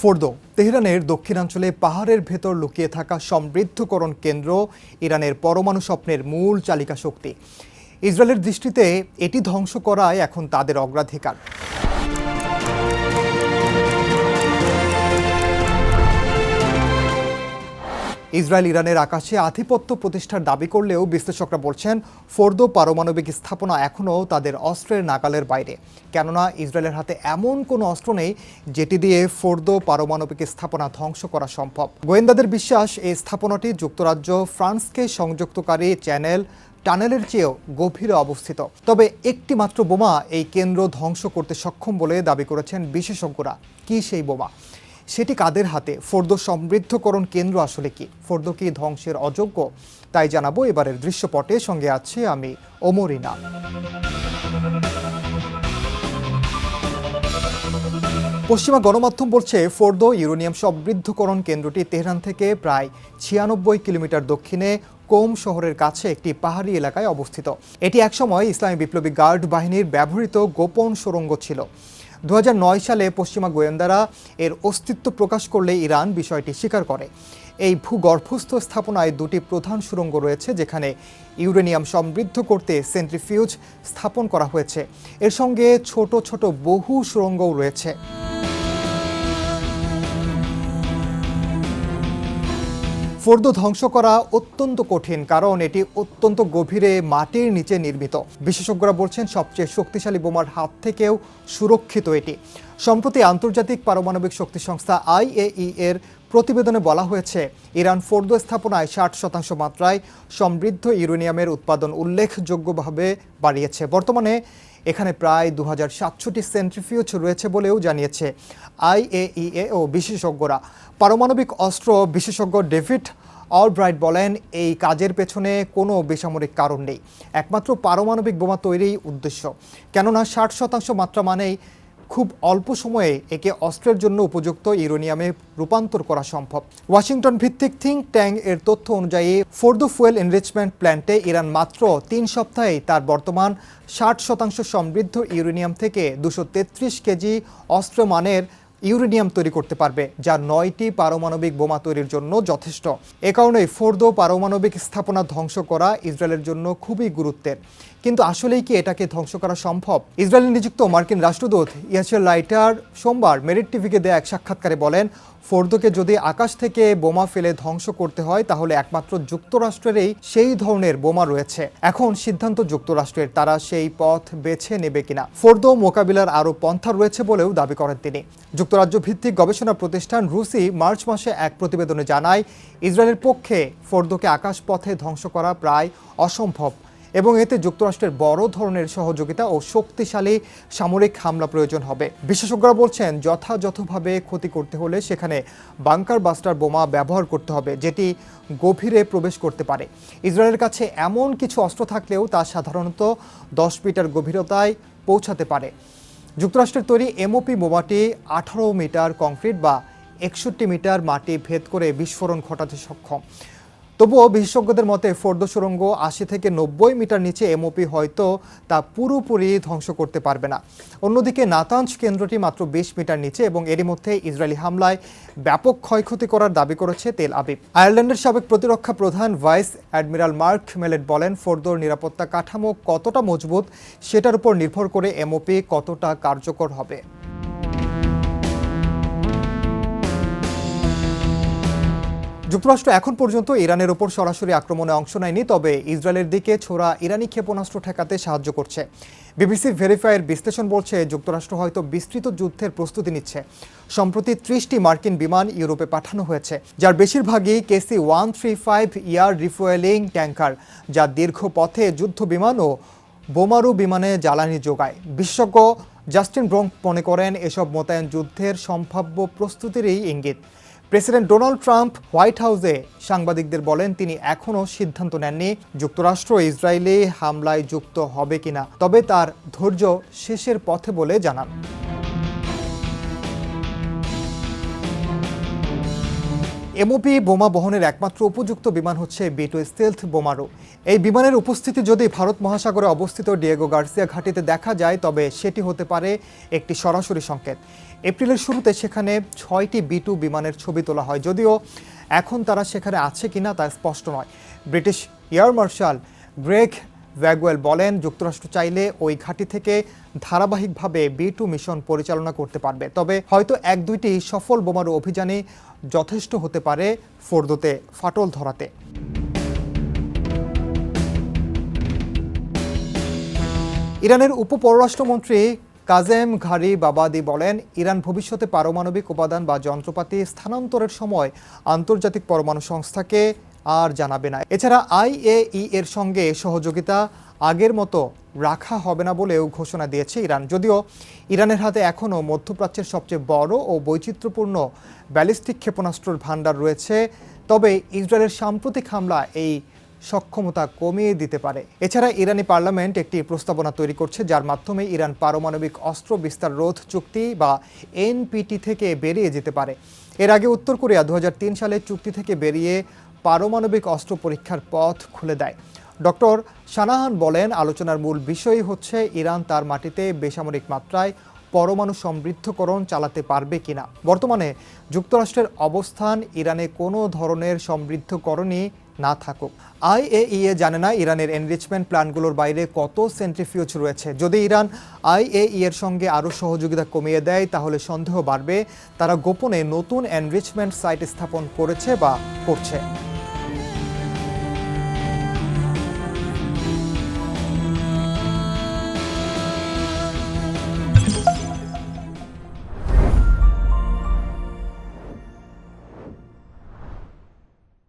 Fordow, তেহরানের দক্ষিণাঞ্চলে পাহাড়ের ভেতর লুকিয়ে থাকা সমৃদ্ধকরণ কেন্দ্র, ইরানের পরমাণু স্বপ্নের মূল চালিকা শক্তি ইসরায়েলের দৃষ্টিতে এটি ধ্বংস করায় এখন তাদের অগ্রাধিকার। ইসরায়েল ইরানের আকাশে আধিপত্য প্রতিষ্ঠার দাবি করলেও বিশ্লেষকরা বলছেন, ফোর্দো পারমাণবিক স্থাপনা এখনও তাদের অস্ত্রের নাগালের বাইরে। কেননা, ইসরায়েলের হাতে এমন কোনো অস্ত্র নেই যেটি দিয়ে ফোর্দো পারমাণবিক স্থাপনা ধ্বংস করা সম্ভব। গোয়েন্দাদের বিশ্বাস, এই স্থাপনাটি যুক্তরাজ্য ফ্রান্সকে সংযুক্তকারী চ্যানেল টানেলের চেয়েও গভীরে অবস্থিত। তবে একটি মাত্র বোমা এই কেন্দ্র ধ্বংস করতে সক্ষম বলে দাবি করেছেন বিশেষজ্ঞরা। কি সেই বোমা? সেটি কাদের হাতে? ফোর্দ সমৃদ্ধকরণ কেন্দ্র আসলে কি? ফোর্দ কি ধ্বংসের অযোগ্য? তাই জানাব এবারের দৃশ্যপটে। সঙ্গে আছি আমি ওমরিনা। পশ্চিমা গণমাধ্যম বলছে, ফোর্দো ইউরেনিয়াম সমৃদ্ধকরণ কেন্দ্রটি তেহরান থেকে প্রায় ছিয়ানব্বই কিলোমিটার দক্ষিণে কোম শহরের কাছে একটি পাহাড়ি এলাকায় অবস্থিত। এটি একসময় ইসলামী বিপ্লবী গার্ড বাহিনীর ব্যবহৃত গোপন সুড়ঙ্গ ছিল। দু হাজার নয় সালে পশ্চিমা গোয়েন্দারা এর অস্তিত্ব প্রকাশ করলে ইরান বিষয়টি স্বীকার করে। এই ভূগর্ভস্থ স্থাপনায় দুটি প্রধান সুরঙ্গ রয়েছে, যেখানে ইউরেনিয়াম সমৃদ্ধ করতে সেন্ট্রিফিউজ স্থাপন করা হয়েছে। এর সঙ্গে ছোট ছোট বহু সুরঙ্গও রয়েছে। ফোর্দ ধ্বংস করা অত্যন্ত কঠিন, কারণ এটি অত্যন্ত গভীরে মাটির নিচে নির্মিত। বিশেষজ্ঞরা বলছেন সবচেয়ে শক্তিশালী বোমার হাত থেকেও সুরক্ষিত এটি। সম্প্রতি আন্তর্জাতিক পারমাণবিক শক্তি সংস্থা আইএই এর প্রতিবেদনে বলা হয়েছে, ইরান ফোর্দ স্থাপনায় ষাট শতাংশ মাত্রায় সমৃদ্ধ ইউরেনিয়ামের উৎপাদন উল্লেখযোগ্যভাবে বাড়িয়েছে। বর্তমানে এখানে প্রায় দু হাজার সাতশোটি সেন্ট্রিফিউজ রয়েছে বলেও জানিয়েছে আইএইএ ও বিশেষজ্ঞরা। পারমাণবিক অস্ত্র বিশেষজ্ঞ ডেভিড অলব্রাইট বলেন, এই কাজের পেছনে কোনো বেসামরিক কারণ নেই। একমাত্র পারমাণবিক বোমা তৈরিই উদ্দেশ্য। কেননা ষাট শতাংশ মাত্রা মানেই খুব অল্প সময়ে একে অস্ত্রের জন্য উপযুক্ত ইউরোনিয়ামে রূপান্তর করা সম্ভব। ওয়াশিংটন ভিত্তিক থিঙ্ক ট্যাং এর তথ্য অনুযায়ী ফোর্দো ফুয়েল এনরিচমেন্ট প্ল্যান্টে ইরান মাত্র তিন সপ্তাহে তার বর্তমান ষাট শতাংশ সমৃদ্ধ ইউরেনিয়াম থেকে দুশো কেজি অস্ত্র মানের ইউরেনিয়াম তৈরি করতে পারবে, যা নয়টি পারমাণবিক বোমা তৈরির জন্য যথেষ্ট। এ কারণেই ফোর্দো পারমাণবিক স্থাপনা ধ্বংস করা ইসরায়েলের জন্য খুবই গুরুত্বের। কিন্তু আসলেই কি এটাকে ধ্বংস করা সম্ভব? ইসরায়েলে নিযুক্ত মার্কিন রাষ্ট্রদূত ইয়াসের লাইটার সোমবার মেরিট টিভিকে দেয়া এক সাক্ষাৎকারে বলেন, ফোর্দোকে যদি আকাশ থেকে বোমা ফেলে ধ্বংস করতে হয়, তাহলে একমাত্র যুক্তরাষ্ট্রেরই সেই ধরনের বোমা রয়েছে। এখন সিদ্ধান্ত যুক্তরাষ্ট্রের, তারা সেই পথ বেছে নেবে কিনা। ফোর্দো মোকাবিলার আরও পন্থা রয়েছে বলেও দাবি করেন তিনি। যুক্তরাজ্য ভিত্তিক গবেষণা প্রতিষ্ঠান রুসি মার্চ মাসে এক প্রতিবেদনে জানায়, ইসরায়েলের পক্ষে ফোর্দোকে আকাশপথে ধ্বংস করা প্রায় অসম্ভব এবং এতে যুক্তরাষ্ট্রের বড় ধরনের সহযোগিতা ও শক্তিশালী সামরিক হামলা প্রয়োজন হবে। বিশেষজ্ঞরা বলছেন, যথাযথভাবে ক্ষতি করতে হলে সেখানে বাংকার বাস্টার বোমা ব্যবহার করতে হবে, যেটি গভীরে প্রবেশ করতে পারে। ইসরায়েলের কাছে এমন কিছু অস্ত্র থাকলেও তা সাধারণত দশ মিটার গভীরতায় পৌঁছাতে পারে। যুক্তরাষ্ট্রের তৈরি এমওপি বোমাটি আঠারো মিটার কংক্রিট বা একষট্টি মিটার মাটি ভেদ করে বিস্ফোরণ ঘটাতে সক্ষম। তবুও বিশেষজ্ঞদের মতে ফোর্দ সুড়ঙ্গ আশি থেকে নব্বই মিটার নিচে এমওপি হয়তো তা পুরোপুরি ধ্বংস করতে পারবে না। অন্যদিকে নাতাঞ্জ কেন্দ্রটি মাত্র বিশ মিটার নিচে এবং এরই মধ্যে ইসরায়েলি হামলায় ব্যাপক ক্ষয়ক্ষতি করার দাবি করেছে তেল আবিব। আয়ারল্যান্ডের সাবেক প্রতিরক্ষা প্রধান ভাইস অ্যাডমিরাল মার্ক মেলেট বলেন, ফোর্দোর নিরাপত্তা কাঠামো কতটা মজবুত সেটার উপর নির্ভর করে এমওপি কতটা কার্যকর হবে। যুক্তরাষ্ট্র এখন পর্যন্ত ইরানের ওপর সরাসরি আক্রমণে অংশ নেয়নি, তবে ইসরায়েলের দিকে ছোড়া ইরানি ক্ষেপণাস্ত্র ঠেকাতে সাহায্য করছে। বিবিসি ভেরিফাইয়ের বিশ্লেষণ বলছে, যুক্তরাষ্ট্র হয়তো বিস্তৃত যুদ্ধের প্রস্তুতি নিচ্ছে। সম্প্রতি ত্রিশটি মার্কিন বিমান ইউরোপে পাঠানো হয়েছে, যার বেশিরভাগই KC one three five air refuelling tanker, যা দীর্ঘ পথে যুদ্ধ বিমান ও বোমারু বিমানে জ্বালানি যোগায়। বিশেষজ্ঞ জাস্টিন ব্রঙ্ক মনে করেন, এসব মোতায়েন যুদ্ধের সম্ভাব্য প্রস্তুতিরই ইঙ্গিত। প্রেসিডেন্ট ডোনাল্ড ট্রাম্প হোয়াইট হাউসে সাংবাদিকদের বলেন, তিনি এখনও সিদ্ধান্ত নেননি যুক্তরাষ্ট্র ইসরায়েলে হামলায় যুক্ত হবে কিনা, তবে তার ধৈর্য শেষের পথে বলে জানান। এমওপি বোমা বহনের একমাত্র উপযুক্ত বিমান হচ্ছে বি টু স্টেলথ বোমারো। এই বিমানের উপস্থিতি যদি ভারত মহাসাগরে অবস্থিত ডিয়েগো গার্সিয়া ঘাটিতে দেখা যায়, তবে সেটি হতে পারে একটি সরাসরি সংকেত। এপ্রিলের শুরুতে সেখানে ছয়টি বি টু বিমানের ছবি তোলা হয়। যদিও এখন তারা সেখানে আছে কিনা তা স্পষ্ট নয়। British air marshal Greg Bagwell বলেন, যুক্তরাষ্ট্র চাইলে ওই ঘাঁটি থেকে ধারাবাহিকভাবে বি টু মিশন পরিচালনা করতে পারবে। তবে হয়তো এক দুইটি সফল বোমারু অভিযানে যথেষ্ট হতে পারে ফোর্দোতে, ফাটল ধরাতে। ইরানের উপপররাষ্ট্রমন্ত্রী কাজেম ঘারি বাবাদি বলেন, ইরান ভবিষ্যতে পারমাণবিক উপাদান বা যন্ত্রপাতি স্থানান্তরের সময় আন্তর্জাতিক পরমাণু সংস্থাকে আর জানাবে না। এছাড়া আইএই এর সঙ্গে সহযোগিতা আগের মতো রাখা হবে না বলেও ঘোষণা দিয়েছে ইরান। যদিও ইরানের হাতে এখনও মধ্যপ্রাচ্যের সবচেয়ে বড় ও বৈচিত্র্যপূর্ণ ব্যালিস্টিক ক্ষেপণাস্ত্রর ভাণ্ডার রয়েছে, তবে ইসরায়েলের সাম্প্রতিক হামলা এই সক্ষমতা কমিয়ে দিতে পারে। এছাড়া ইরানি পার্লামেন্ট একটি প্রস্তাবনা তৈরি করছে, যার মাধ্যমে ইরান পারমাণবিক অস্ত্র বিস্তার রোধ চুক্তি বা এনপিটি থেকে বেরিয়ে যেতে পারে। এর আগে উত্তর কোরিয়া দু হাজার তিন সালে চুক্তি থেকে বেরিয়ে পারমাণবিক অস্ত্র পরীক্ষার পথ খুলে দেয়। ডক্টর সানাহান বলেন, আলোচনার মূল বিষয় হচ্ছে, ইরান তার মাটিতে বেসামরিক মাত্রায় পরমাণু সমৃদ্ধকরণ চালাতে পারবে কিনা। বর্তমানে যুক্তরাষ্ট্রের অবস্থান ইরানে কোনো ধরনের সমৃদ্ধকরণই না থাকুক। আইএইএ জানে না ইরানের এনরিচমেন্ট প্ল্যানগুলোর বাইরে কত সেন্ট্রিফিউজ রয়েছে। যদি ইরান আইএই এর সঙ্গে আরও সহযোগিতা কমিয়ে দেয়, তাহলে সন্দেহ বাড়বে তারা গোপনে নতুন এনরিচমেন্ট সাইট স্থাপন করেছে বা করছে।